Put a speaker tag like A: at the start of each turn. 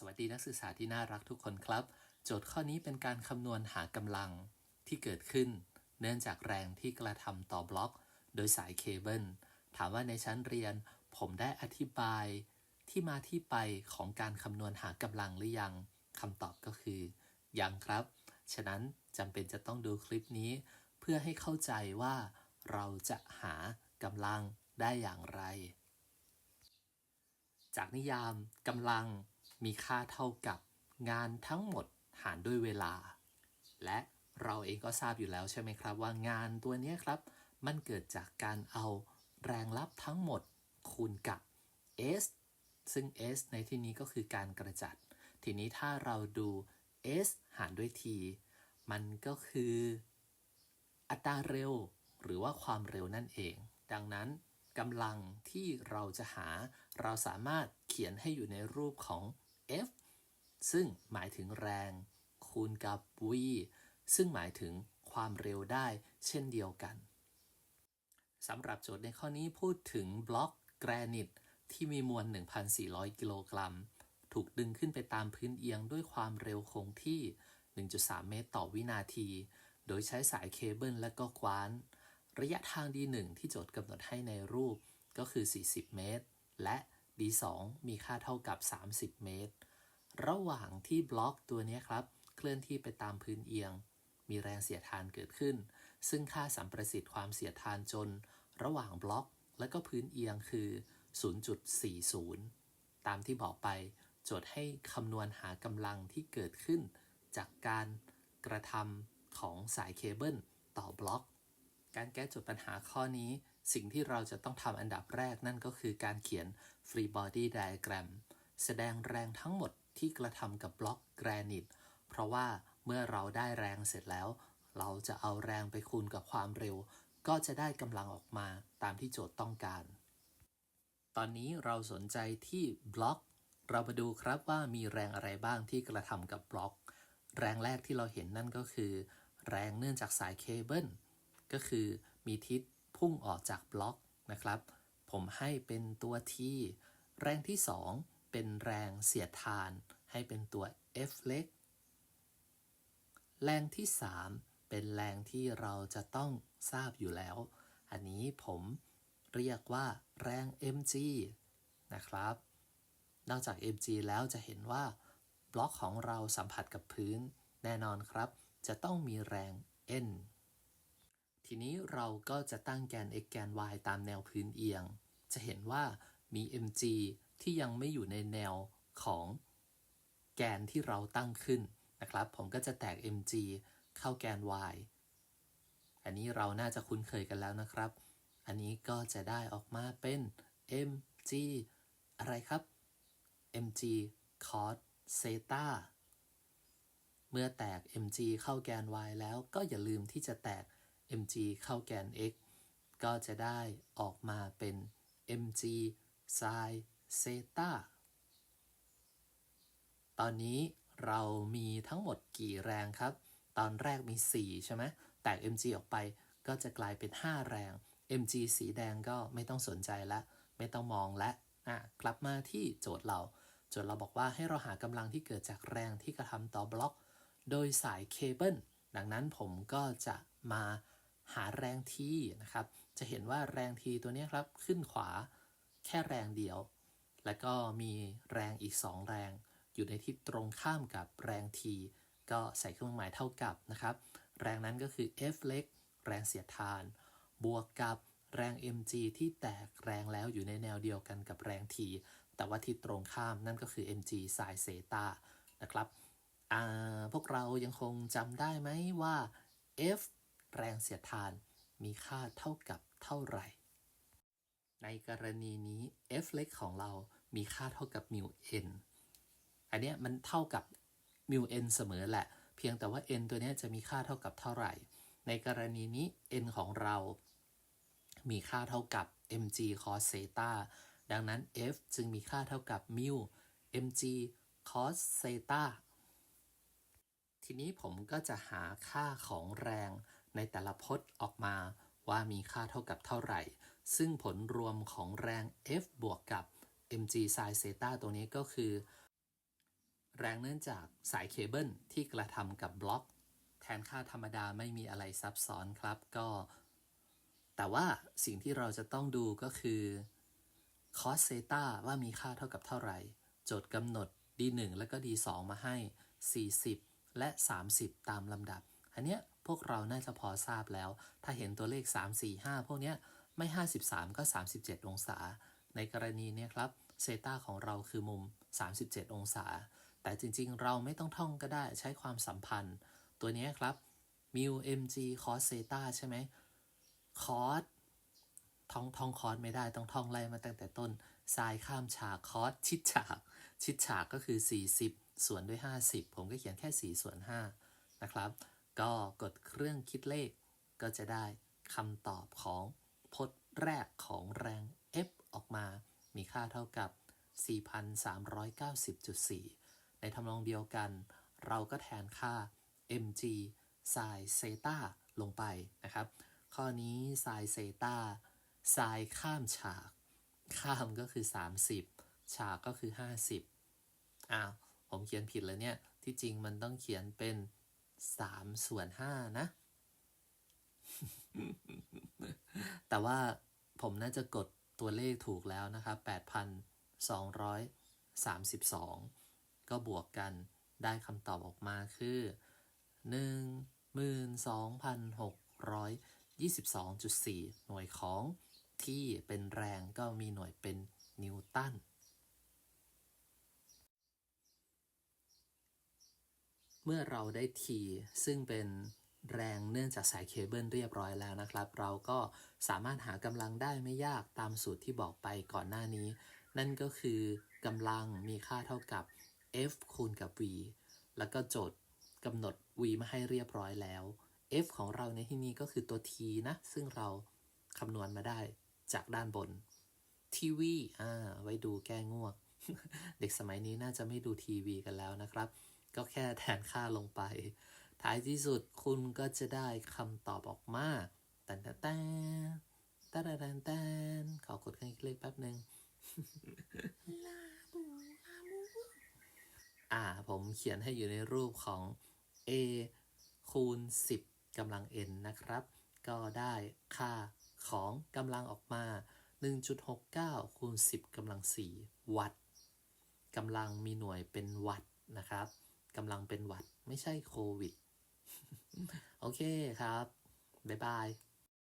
A: สวัสดีนักศึกษาที่น่ารักทุกคนครับ โจทย์ข้อนี้เป็นการคำนวณหากำลังที่เกิดขึ้น เนื่องจากแรงที่กระทำต่อบล็อก โดยสายเคเบิลถามว่าในชั้นเรียน ผมได้อธิบาย ที่มาที่ไปของการคำนวณหากำลังหรือยังคำตอบก็คือ ยังครับ ฉะนั้นจำเป็นจะต้องดูคลิปนี้ เพื่อให้เข้าใจว่าเราจะหากำลังได้อย่างไร จากนิยามกำลัง มีค่าเท่ากับงานทั้งหมดหารด้วยเวลา และเราเองก็ทราบอยู่แล้วใช่ไหมครับ ว่างานตัวนี้ครับ มันเกิดจากการเอาแรงลับทั้งหมดคูณกับ S ซึ่ง S ในที่นี้ก็คือการกระจัด ทีนี้ถ้าเราดู S หารด้วย T มันก็คือ อัตราเร็ว หรือว่าความเร็วนั่นเอง ดังนั้นกำลังที่เราจะหา เราสามารถเขียนให้อยู่ในรูปของ F ซึ่งหมายถึงแรง คูณกับ v ซึ่งหมายถึงความเร็วได้เช่นเดียวกันสำหรับโจทย์ในข้อนี้พูดถึงบล็อกแกรนิตที่มีมวล 1,400 กิโลกรัม ถูกดึงขึ้นไปตามพื้นเอียงด้วยความเร็วคงที่ 1.3 เมตรต่อวินาที โดยใช้สายเคเบิลและก็กวาน ระยะทาง D1 ที่โจทย์กำหนดให้ในรูปก็คือ 40 เมตร และ D2 มีค่าเท่ากับ 30 เมตร ระหว่างที่บล็อกตัวนี้ครับ เคลื่อนที่ไปตามพื้นเอียง มีแรงเสียดทานเกิดขึ้น ซึ่งค่าสัมประสิทธิ์ความเสียดทานจน ระหว่างบล็อกและก็พื้นเอียงคือ 0.40 ตามที่บอกไป โจทย์ให้คำนวณหากำลังที่เกิดขึ้น จากการกระทำของสายเคเบิลต่อบล็อก การแก้โจทย์ปัญหาข้อนี้ สิ่งที่เราจะต้องทำอันดับแรกนั่นก็คือการเขียน free body diagram แสดงแรงทั้งหมดที่กระทำกับบล็อกแกรนิต เพราะว่าเมื่อเราได้แรงเสร็จแล้ว เราจะเอาแรงไปคูณกับความเร็ว ก็จะได้กำลังออกมาตามที่โจทย์ต้องการ ตอนนี้เราสนใจที่บล็อก เรามาดูครับว่ามีแรงอะไรบ้างที่กระทำกับบล็อก แรงแรกที่เราเห็นนั่นก็คือ แรงเนื่องจากสายเคเบิลก็คือมีทิศ พุ่งออกจากบล็อกนะครับ ผมให้เป็นตัว T แรงที่ 2 เป็นแรงเสียดทาน ให้เป็นตัว F เล็ก แรงที่ 3 เป็นแรงที่เราจะต้องทราบอยู่แล้ว อันนี้ผมเรียกว่าแรง mg นะครับ นอกจาก mg แล้วจะเห็นว่าบล็อกของเราสัมผัสกับพื้น แน่นอนครับ จะต้องมีแรง n ทีนี้เราก็จะตั้งแกน x แกน y ตามแนวพื้นเอียง จะเห็นว่ามี mg ที่ยังไม่อยู่ในแนวของแกนที่เราตั้งขึ้นนะครับ ผมก็จะแตก mg เข้าแกน y อันนี้เราน่าจะคุ้นเคยกันแล้วนะครับ อันนี้ก็จะได้ออกมาเป็น mg อะไรครับ mg cos theta เมื่อแตก mg เข้าแกน y แล้วก็อย่าลืมที่จะแตก mg เข้าแกน x ก็จะได้ออกมาเป็น mg sin theta ตอนนี้เรามีทั้งหมดกี่แรงครับ ตอนแรกมี 4 ใช่ไหมแตก mg ออกไปก็จะกลายเป็น 5 แรง mg สีแดงก็ไม่ต้องสนใจละ ไม่ต้องมองละอะกลับมาที่โจทย์เรา โจทย์เราบอกว่าให้เราหากำลังที่เกิดจากแรงที่กระทำต่อบล็อก โดยสายเคเบิลดังนั้นผมก็จะมา หาแรงทีนะครับ จะเห็นว่าแรงทีตัวนี้ครับขึ้นขวาแค่แรงเดียว แล้วก็มีแรงอีก 2 แรง อยู่ในทิศตรงข้ามกับแรงทีก็ใส่เครื่องหมายเท่ากับนะครับ แรงนั้นก็คือ F เล็ก แรงเสียดทาน บวกกับแรง mg ที่แตกแรงแล้วอยู่ในแนวเดียวกันกับแรง t แต่ว่าทิศตรงข้ามนั่นก็คือ mg sin theta นะครับพวกเรายังคงจำได้ไหมว่า F แรงเสียดทานมีค่าเท่ากับเท่าไหร่ ในกรณีนี้ F เล็กของเรามีค่าเท่ากับ mu n อันเนี้ยมันเท่ากับ mu n เสมอแหละ เพียงแต่ว่า n ตัวนี้จะมีค่าเท่ากับเท่าไหร่ ในกรณีนี้ n ของเรา มีค่าเท่ากับ mg cos theta ดังนั้น F จึงมีค่าเท่ากับ mu mg cos theta ทีนี้ผมก็จะหาค่าของแรง ในแต่ละพจน์ออกมาว่ามีค่าเท่ากับเท่าไหร่ ซึ่งผลรวมของแรง F บวกกับ mg sin theta ตัวนี้ก็คือ แรงเนื่องจากสายเคเบิลที่กระทำกับบล็อก แทนค่าธรรมดาไม่มีอะไรซับซ้อนครับก็ แต่ว่าสิ่งที่เราจะต้องดูก็คือคอสเซตาว่ามีค่าเท่ากับเท่าไหร่ โจทย์กำหนด d1 และก็ d2 มาให้ 40 และ 30 ตามลำดับ อันเนี้ย พวกเราน่าจะพอทราบแล้ว ถ้าเห็นตัวเลข 3 4 5 พวกเนี้ยไม่ 53 ก็ 37 องศา ในกรณีนี้ครับเซตาของเราคือมุม 37 องศา แต่จริงๆ เราไม่ต้องท่องก็ได้ใช้ความสัมพันธ์ ตัวนี้ครับ mu mg cos เซตาใช่ไหมคอสท่องท่องคอสไม่ได้ต้องท่องไล่มาตั้งแต่ต้นทรายข้ามฉากคอสชิดฉาก ชิดฉากก็คือ 40 ส่วนด้วย 50 ผมก็เขียนแค่ 4 ส่วน5นะครับ ก็กดเครื่องคิดเลข ก็จะได้คำตอบของพจน์แรกของแรง F ออกมา มีค่าเท่ากับ 4,390.4 ในทำนองเดียวกัน เราก็แทนค่า mg sin เซตาลงไปนะครับ ข้อนี้ sin เซตา sin ข้ามฉาก ข้ามก็คือ 30 ฉากก็คือ 50อ้าวผมเขียนผิดแล้วเนี่ย ที่จริงมันต้องเขียนเป็น 3ส่วน5นะ แต่ว่าผมน่าจะกดตัวเลขถูกแล้วนะครับ8,232 ก็บวกกันได้คำตอบออกมาคือ 12,622.4 หน่วยของที่เป็นแรงก็มีหน่วยเป็นนิวตัน เมื่อเราได้ T ซึ่งเป็นแรงเนื่องจากสายเคเบิลเรียบร้อยแล้วนะครับ เราก็สามารถหากำลังได้ไม่ยากตามสูตรที่บอกไปก่อนหน้านี้ นั่นก็คือกำลังมีค่าเท่ากับ F คูณกับ V แล้วก็โจทย์กำหนด v มาให้เรียบร้อยแล้ว f ของเราในที่นี้ก็คือตัว t นะ ซึ่งเราคำนวณมาได้จากด้านบน ทีวีอ่าไว้ดูแก้ง่วง เด็กสมัยนี้น่าจะไม่ดูทีวีกันแล้วนะครับ ก็แค่แทนค่าลงไป ท้ายที่สุดคุณก็จะได้คำตอบออกมาแตนแตนแตนแตนแตนแตนขอกดเครื่องคิดเลขแป๊บหนึ่งอ่า ผมเขียนให้อยู่ในรูปของ a คูณ 10กำลัง n นะครับ ก็ได้ค่าของกำลังออกมา 1.69คูณ10กำลัง4วัตต์กำลังมีหน่วยเป็นวัตต์นะครับ กำลังเป็นวัด ไม่ใช่โควิด โอเคครับ บ๊ายบาย